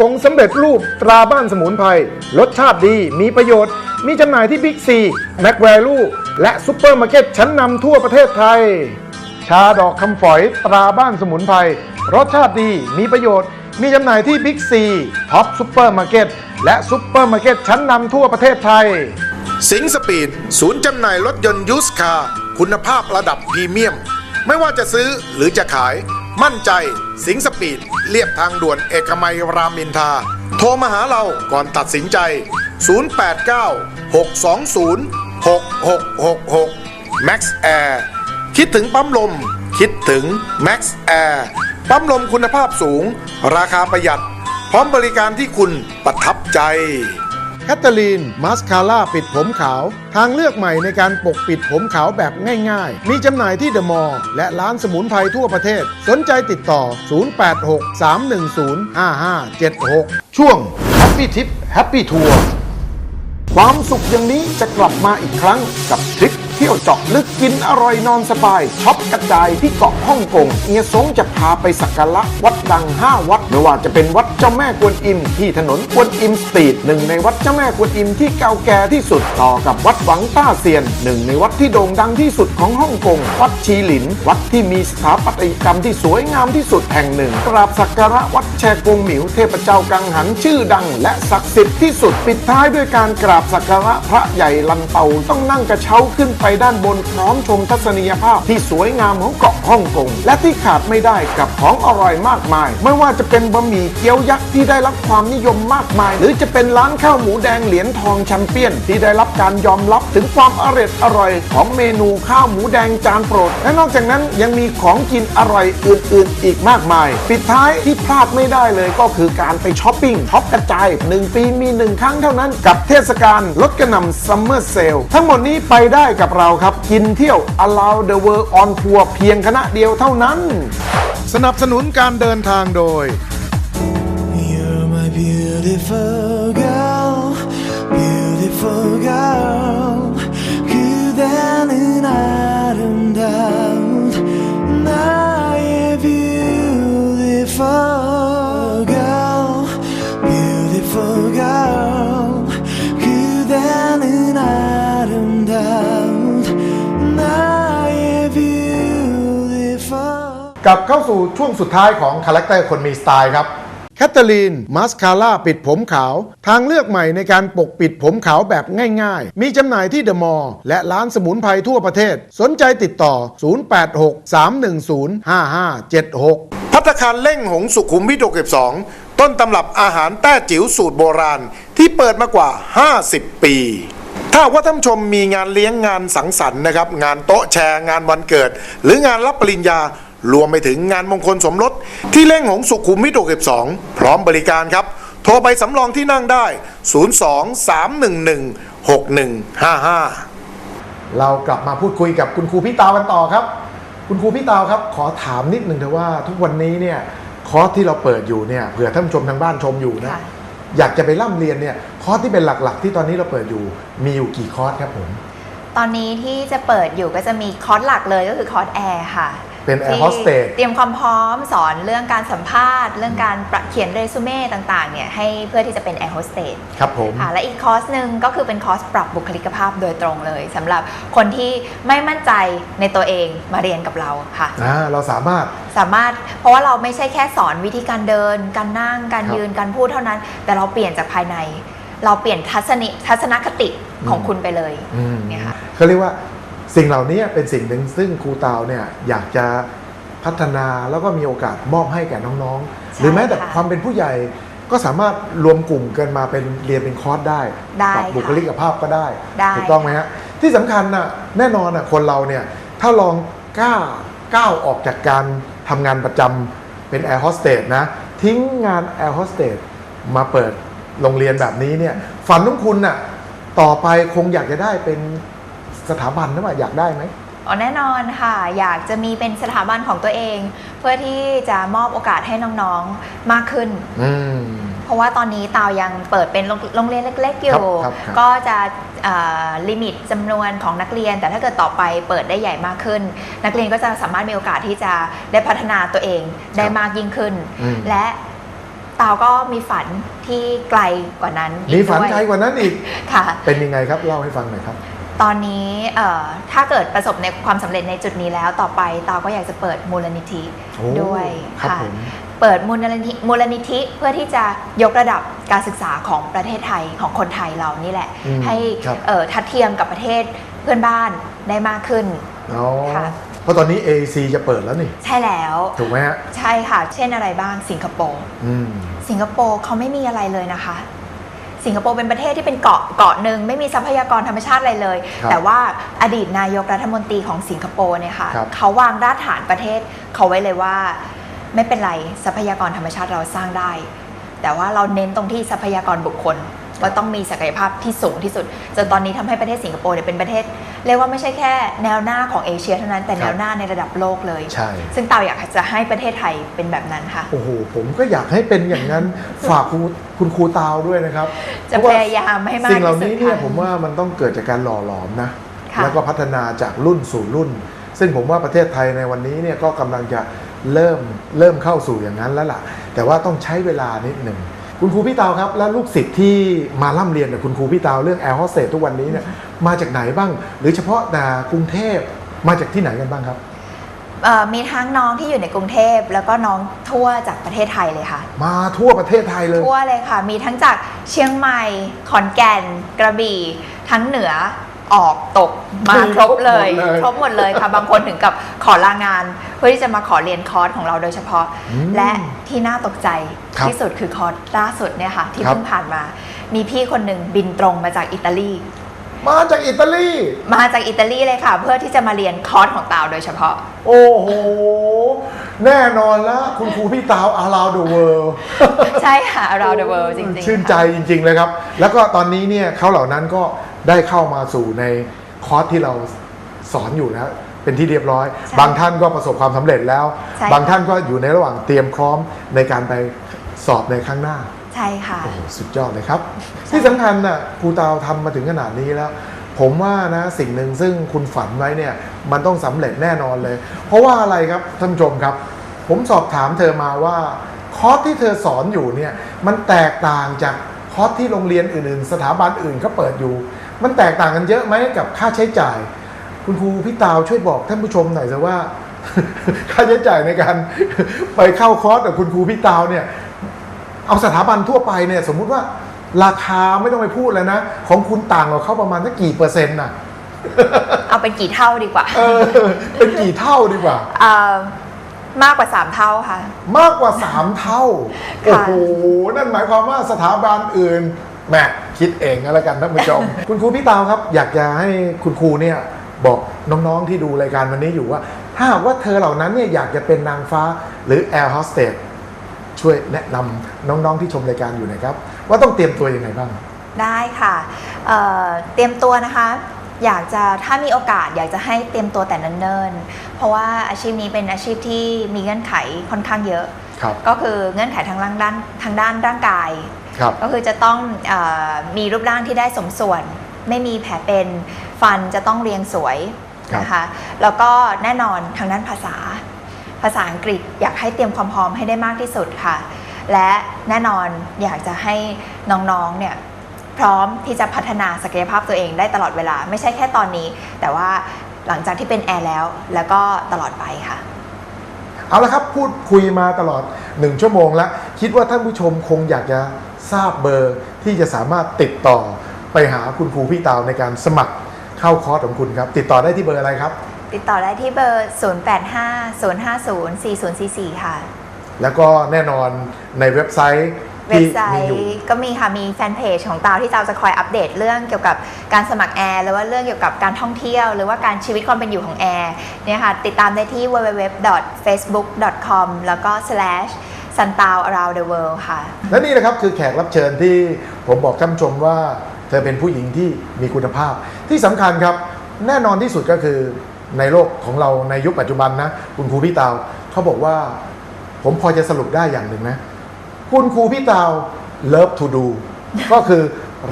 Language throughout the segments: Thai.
ผงสำเร็จรูปตราบ้านสมุนไพรรสชาติดีมีประโยชน์ มีจำหน่ายที่บิ๊กซีแมคแวลูและซุปเปอร์มาร์เก็ตชั้นนำทั่วประเทศไทย ชาดอกคำฝอยตราบ้านสมุนไพรรสชาติดีมีประโยชน์ มีจำหน่ายที่บิ๊กซีท็อปซุปเปอร์มาร์เก็ตและซุปเปอร์มาร์เก็ตชั้นนำทั่วประเทศไทย สิงสปีดศูนย์จำหน่ายรถยนต์ยูสคาร์คุณภาพระดับพรีเมียม ไม่ว่าจะซื้อหรือจะขาย มั่นใจ สิงสปีดเรียบทางด่วนเอกมัยรามอินทา โทรมาหาเราก่อนตัดสินใจ 089 620 6666 Max Air คิดถึงปั๊มลม คิดถึง Max Air ปั๊มลมคุณภาพสูง ราคาประหยัด พร้อมบริการที่คุณประทับใจ แคทเธอรีนมาสคาร่าปิดผมขาว ทางเลือกใหม่ในการปกปิดผมขาวแบบง่ายๆ มีจำหน่ายที่เดอะมอลล์และร้านสมุนไพรทั่วประเทศ สนใจติดต่อ 086-310-5576 ช่วง Happy Tip Happy Tour ความสุขอย่างนี้จะกลับมาอีกครั้งกับทริป ที่ยวเจาะลึกกินอร่อยนอนสบายช็อปกระจายที่เกาะฮ่องกงเอียสงจะพาไปสักการะวัดดัง 5 วัดไม่ว่าจะเป็นวัดเจ้าแม่กวนอิม ที่ถนนกวนอิมสตรีทหนึ่งในวัดเจ้าแม่กวนอิมที่เก่าแก่ที่สุดต่อกับวัดหวังต้าเซียนหนึ่งในวัดที่โด่งดังที่สุดของฮ่องกงวัดชีหลิน วัดที่มีสถาปัตยกรรมที่สวยงามที่สุดแห่งหนึ่งกราบสักการะวัดแชกงหมิวเทพเจ้ากังหันชื่อดัง และศักดิ์สิทธิ์ที่สุดปิดท้ายด้วยการกราบสักการะพระใหญ่ลันเตาต้องนั่งกระเช้าขึ้นไปด้านบนพร้อมชมทัศนียภาพที่สวยงามของเกาะฮ่องกง และที่ขาดไม่ได้กับของอร่อยมากมาย ไม่ว่าจะเป็นบะหมี่เกี๊ยวยักษ์ที่ได้รับความนิยมมากมาย หรือจะเป็นร้านข้าวหมูแดงเหรียญทองแชมเปี้ยน ที่ได้รับการยอมรับถึงความอร่อยอร่อย ของเมนูข้าวหมูแดงจานโปรด และนอกจากนั้นยังมีของกินอร่อยอื่น ๆ อีกมากมาย ปิดท้ายที่พลาดไม่ได้เลยก็คือการไปช้อปปิ้งช็อปกระจาย 1 ปีมี 1 ครั้งเท่านั้นกับเทศกาลลดกระหน่ำซัมเมอร์เซลทั้งหมดนี้ไปได้กับเราครับ กินเที่ยว allow the world on tour เพียงคณะเดียวเท่านั้น สนับสนุนการเดินทางโดย You're my beautiful girl, beautiful girl. 그대는 아름다운 나의 beautiful กลับเข้าสู่ช่วงสุดท้ายของคาแรคเตอร์คนมีสไตล์ครับแคตเตอรีนมาสคาร่าปิดผมขาว ทางเลือกใหม่ในการปกปิดผมขาวแบบง่ายๆ มีจำหน่ายที่เดอะมอลล์และร้านสมุนไพรทั่วประเทศ สนใจติดต่อ 086-310-5576 พัตตาคารเล่งหงสุขุมวิท62 ต้นตำรับอาหารแต้จิ๋วสูตรโบราณ ที่เปิดมากว่า 50 ปี ถ้าว่าท่านผู้ชมมีงานเลี้ยงงานสังสรรค์นะครับ งานโต๊ะแชร์งานวันเกิด หรืองานรับปริญญา รวมไปถึงงานมงคลสมรสที่เล่งหงสุขุมวิท62 พร้อมบริการครับ โทรไปสำรองที่นั่งได้ 02 311 6155 เรากลับมาพูดคุยกับคุณครูพี่ตาวกันต่อครับ คุณครูพี่ตาวครับ ขอถามนิดหนึ่งเถอะว่าทุกวันนี้เนี่ยคอร์สที่เราเปิดอยู่เนี่ยเผื่อท่านผู้ชมทางบ้านชมอยู่นะค่ะอยากจะไปร่ำเรียนเนี่ยคอร์สที่เป็นหลักๆ ที่ตอนนี้เราเปิดอยู่มีอยู่กี่คอร์สครับผมตอนนี้ที่จะเปิดอยู่ก็จะมีคอร์สหลักเลยก็คือคอร์สแอร์ค่ะ เป็น Air ที่ Hostess เตรียมความพร้อมสอนเรื่องการสัมภาษณ์ เรื่องการประเขียนเรซูเม่ต่างๆเนี่ยให้เพื่อที่จะเป็นแอร์โฮสเตสครับผมค่ะและอีกคอร์สหนึ่งก็คือเป็นคอร์สปรับบุคลิกภาพโดยตรงเลยสำหรับคนที่ไม่มั่นใจในตัวเองมาเรียนกับเราค่ะอ่าเราสามารถสามารถเพราะว่าเราไม่ใช่แค่สอนวิธีการเดิน การนั่งการครับยืนการพูดเท่านั้น แต่เราเปลี่ยนจากภายใน เราเปลี่ยนทัศนิทัศนคติของอืมคุณไปเลยอืมเนี่ยค่ะเขาเรียกว่า สิ่งเหล่านี้เป็นสิ่งหนึ่งซึ่งครูตาวเนี่ยอยากจะพัฒนาแล้วก็มีโอกาสมอบให้แก่น้องๆใช่หรือแม้แต่ค่ะความเป็นผู้ใหญ่ก็สามารถรวมกลุ่มกันมาเป็นเรียนเป็นคอร์สได้ได้ปรับบุคลิกภาพก็ได้ได้ถูกต้องไหมฮะที่สำคัญน่ะแน่นอนน่ะคนเราเนี่ยถ้าลองกล้าก้าวออกจากการทำงานประจำเป็นแอร์โฮสเตสนะทิ้งงานแอร์โฮสเตสมาเปิดโรงเรียนแบบนี้เนี่ยฝันของคุณน่ะต่อไปคงอยากจะได้เป็น สถาบันนะว่าอยากได้ไหมอ๋อแน่นอนค่ะ อยากจะมีเป็นสถาบันของตัวเอง เพื่อที่จะมอบโอกาสให้น้องๆมากขึ้น อืม เพราะว่าตอนนี้ตาวยังเปิดเป็นโรงโรงเรียนเล็กๆอยู่ ครับครับ ก็จะลิมิตจำนวนของนักเรียน แต่ถ้าเกิดต่อไปเปิดได้ใหญ่มากขึ้น นักเรียนก็จะสามารถมีโอกาสที่จะได้พัฒนาตัวเองได้มากยิ่งขึ้น อืม และตาวก็มีฝันที่ไกลกว่านั้นมีฝันด้วยไกลกว่านั้นอีก ค่ะ เป็นยังไงครับเล่าให้ฟังหน่อยครับ ตอนนี้เอ่อถ้าเกิดประสบในความสำเร็จในจุดนี้แล้วต่อไปตาวก็อยากจะเปิดมูลนิธิโอ้ด้วยครับค่ะผมเปิดมูลนิธิมูลนิธิเพื่อที่จะยกระดับการศึกษาของประเทศไทยของคนไทยเรานี่แหละอืมให้ครับเอ่อทัดเทียมกับประเทศเพื่อนบ้านได้มากขึ้นอ๋อค่ะเพราะตอนนี้ AC จะเปิดแล้วนี่ ใช่แล้ว ถูกไหมฮะ ใช่ค่ะ เช่นอะไรบ้างสิงคโปร์อืมสิงคโปร์เขาไม่มีอะไรเลยนะคะ สิงคโปร์เป็นประเทศที่เป็นเกาะเกาะหนึ่งไม่มีทรัพยากรธรรมชาติอะไรเลย ครับแต่ว่าอดีตนายกรัฐมนตรีของสิงคโปร์เนี่ยค่ะครับ เขาวางรากฐานประเทศเขาไว้เลยว่า ไม่เป็นไรทรัพยากรธรรมชาติเราสร้างได้ แต่ว่าเราเน้นตรงที่ทรัพยากรบุคคลว่าต้องมีศักยภาพที่สูงที่สุดจนตอนนี้ทำให้ประเทศสิงคโปร์เนี่ยเป็นประเทศ เรียกว่าไม่ใช่แค่แนวหน้าของเอเชียเท่านั้นแต่แนวหน้าในระดับโลกเลย ใช่ ซึ่งเตาอยากจะให้ประเทศไทยเป็นแบบนั้นค่ะ โอ้โห ผมก็อยากให้เป็นอย่างนั้น ฝากครูคุณครูตาวด้วยนะครับ จะเพราพยายามให้มากสิ่งเหล่าที่สุดนี้เนี่ยค่ะผมว่ามันต้องเกิดจากการหล่อหลอมนะค่ะแล้วก็พัฒนาจากรุ่นสู่รุ่น ซึ่งผมว่าประเทศไทยในวันนี้เนี่ยก็กำลังจะเริ่มเริ่มเข้าสู่อย่างนั้นแล้วล่ะ แต่ว่าต้องใช้เวลานิดหนึ่ง คุณครูพี่ตาวครับ แล้วลูกศิษย์ที่มาล่ำเรียนกับคุณครูพี่ตาวเรื่องแอร์โฮสเตสทุกวันนี้เนี่ยมาจากไหนบ้าง หรือเฉพาะแต่กรุงเทพมาจากที่ไหนกันบ้างครับ เอ่อมีทั้งน้องที่อยู่ในกรุงเทพแล้วก็น้องทั่วจากประเทศไทยเลยค่ะ มาทั่วประเทศไทยเลย ทั่วเลยค่ะ มีทั้งจากเชียงใหม่ ขอนแก่น กระบี่ ทั้งเหนือ ออกตกมาครบเลยครบหมดเลยครบหมดเลยค่ะ บางคนถึงกับขอลางาน เพื่อที่จะมาขอเรียนคอร์สของเราโดยเฉพาะ อืมและที่น่าตกใจครับที่สุดคือคอร์สล่าสุดเนี่ยค่ะ ที่ครับ เพิ่งผ่านมา มีพี่คนหนึ่งบินตรงมาจากอิตาลี มาจากอิตาลี มาจากอิตาลีเลยค่ะ เพื่อที่จะมาเรียนคอร์สของตาวโดยเฉพาะ โอ้โห แน่นอนแล้ว คุณครูพี่ตาว around the world ใช่ค่ะ around the world จริงๆชื่นใจค่ะ จริง ๆ เลยครับ แล้วก็ตอนนี้เนี่ยเขาเหล่านั้นก็ ได้เข้ามาสู่ในคอร์สที่เราสอนอยู่แล้วเป็นที่เรียบร้อยใช่บางท่านก็ประสบความสำเร็จแล้วใช่บางท่านก็อยู่ในระหว่างเตรียมพร้อมในการไปสอบในครั้งหน้า ใช่ค่ะโอ้โหสุดยอดเลยครับ ที่สำคัญน่ะครูตาวทำมาถึงขนาดนี้แล้ว ผมว่านะสิ่งหนึ่งซึ่งคุณฝันไว้เนี่ยมันต้องสำเร็จแน่นอนเลย เพราะว่าอะไรครับท่านผู้ชมครับ ผมสอบถามเธอมาว่าคอร์สที่เธอสอนอยู่เนี่ยมันแตกต่างจากคอร์สที่โรงเรียนอื่น ๆ สถาบันอื่นเขาเปิดอยู่ มันแตกต่างกันเยอะไหมกับค่าใช้จ่าย คุณครูพี่ตาวช่วยบอกท่านผู้ชมหน่อยสิว่า ค่าใช้จ่ายในการไปเข้าคอร์สกับคุณครูพี่ตาวเนี่ย เอาสถาบันทั่วไปเนี่ยสมมุติว่าราคาไม่ต้องไปพูดเลยนะ ของคุณต่างกับเขาประมาณสักกี่เปอร์เซ็นต์น่ะเอาเป็นกี่เท่าดีกว่า เออ เป็นกี่เท่าดีกว่าเอ่อมากกว่า 3 เท่าค่ะ มากกว่า 3 เท่า โอ้โห นั่นหมายความว่าสถาบันอื่น แหมคิดเองก็แล้วกันท่านผู้ชม คุณครูพี่ตาวครับ อยากจะให้คุณครูเนี่ยบอกน้องๆที่ดูรายการวันนี้อยู่ว่า ถ้าหากว่าเธอเหล่านั้นเนี่ยอยากจะเป็นนางฟ้าหรือแอร์โฮสเตสช่วยแนะนำน้องๆที่ชมรายการอยู่หนะครับ ว่าต้องเตรียมตัวยังไงบ้าง ได้ค่ะเอ่อเตรียมตัวนะคะ อยากจะถ้ามีโอกาสอยากจะให้เตรียมตัวแต่เนิ่นๆ เพราะว่าอาชีพนี้เป็นอาชีพที่มีเงื่อนไขค่อนข้างเยอะ ครับ ก็คือเงื่อนไขทางร่างด้านทางด้านร่างกาย ครับก็คือจะต้องเออมีรูปร่างที่ได้สมส่วน ไม่มีแผลเป็นฟันจะต้องเรียงสวยครับนะคะแล้วก็แน่นอนทางด้านภาษา ภาษาอังกฤษอยากให้เตรียมความพร้อมให้ได้มากที่สุดค่ะ และแน่นอนอยากจะให้น้องๆเนี่ยพร้อมที่จะพัฒนาศักยภาพตัวเองได้ตลอดเวลา ไม่ใช่แค่ตอนนี้ แต่ว่าหลังจากที่เป็นแอร์แล้วแล้วก็ตลอดไปค่ะ เอาละครับพูดคุยมาตลอด 1 ชั่วโมงแล้ว คิดว่าท่านผู้ชมคงอยากจะ ทราบเบอร์ที่จะสามารถติดต่อไปหาคุณครูพี่ตาวในการสมัครเข้าคอร์สของคุณครับ ติดต่อได้ที่เบอร์อะไรครับ ติดต่อได้ที่เบอร์ 0850504044 ค่ะ แล้วก็แน่นอนในเว็บไซต์เว็บที่ไซมีอยู่ ต์ก็มีค่ะ มีแฟนเพจของตาวที่ตาวจะคอยอัปเดตเรื่องเกี่ยวกับการสมัครแอร์หรือว่าเรื่องเกี่ยวกับการท่องเที่ยว หรือว่าการชีวิตความเป็นอยู่ของแอร์เนี่ยค่ะ ติดตามได้ที่ www.facebook.com แล้วก็ slash suntown around the world ค่ะ และนี่นะครับคือแขกรับเชิญที่ผมบอกท่านผู้ชมว่า เธอเป็นผู้หญิงที่มีคุณภาพ ที่สำคัญครับ แน่นอนที่สุดก็คือในโลกของเราในยุคปัจจุบันนะ คุณครูพี่ตาวเขาบอกว่า ผมพอจะสรุปได้อย่างหนึ่งนะ คุณครูพี่ตาว love to do ก็คือ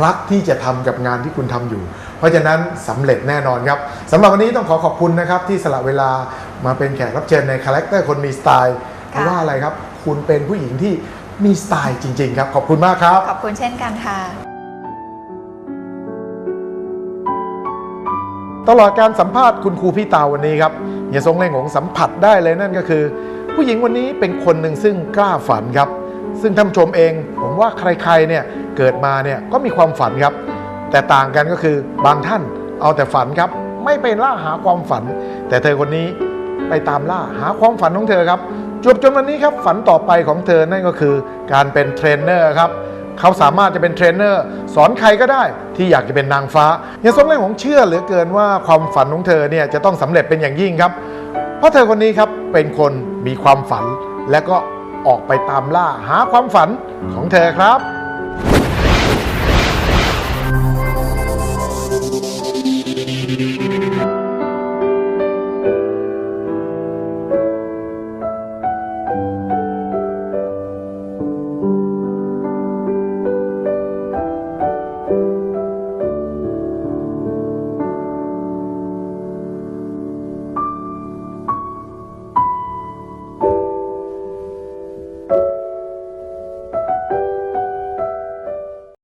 รักที่จะทำกับงานที่คุณทำอยู่ เพราะฉะนั้นสำเร็จแน่นอนครับสำหรับวันนี้ต้องขอขอบคุณนะครับที่สละเวลามาเป็นแขกรับเชิญในคาแรคเตอร์คนมีสไตล์เพราะว่าอะไรครับ คุณเป็นผู้หญิงที่มีสไตล์จริง ๆ ครับ ขอบคุณมากครับ ขอบคุณเช่นกันค่ะ ตลอดการสัมภาษณ์คุณครูพี่ตาวันนี้ครับเฮียทรงเล่งของสัมผัสได้เลยนั่นก็คือ ผู้หญิงวันนี้เป็นคนหนึ่งซึ่งกล้าฝันครับ ซึ่งท่านผู้ชมเองผมว่าใครๆเนี่ยเกิดมาเนี่ยก็มีความฝันครับ แต่ต่างกันก็คือบางท่านเอาแต่ฝันครับ ไม่ไปล่าหาความฝัน แต่เธอคนนี้ไปตามล่าหาความฝันของเธอครับ จวบจนวันนี้ครับฝันต่อไปของเธอนั่นก็คือการเป็นเทรนเนอร์ครับเขาสามารถจะเป็นเทรนเนอร์สอนใครก็ได้ที่อยากจะเป็นนางฟ้าอย่างสมแลงของเชื่อเหลือเกินว่าความฝันของเธอเนี่ยจะต้องสำเร็จเป็นอย่างยิ่งครับ เพราะเธอคนนี้ครับเป็นคนมีความฝันและก็ออกไปตามล่าหาความฝันของเธอครับ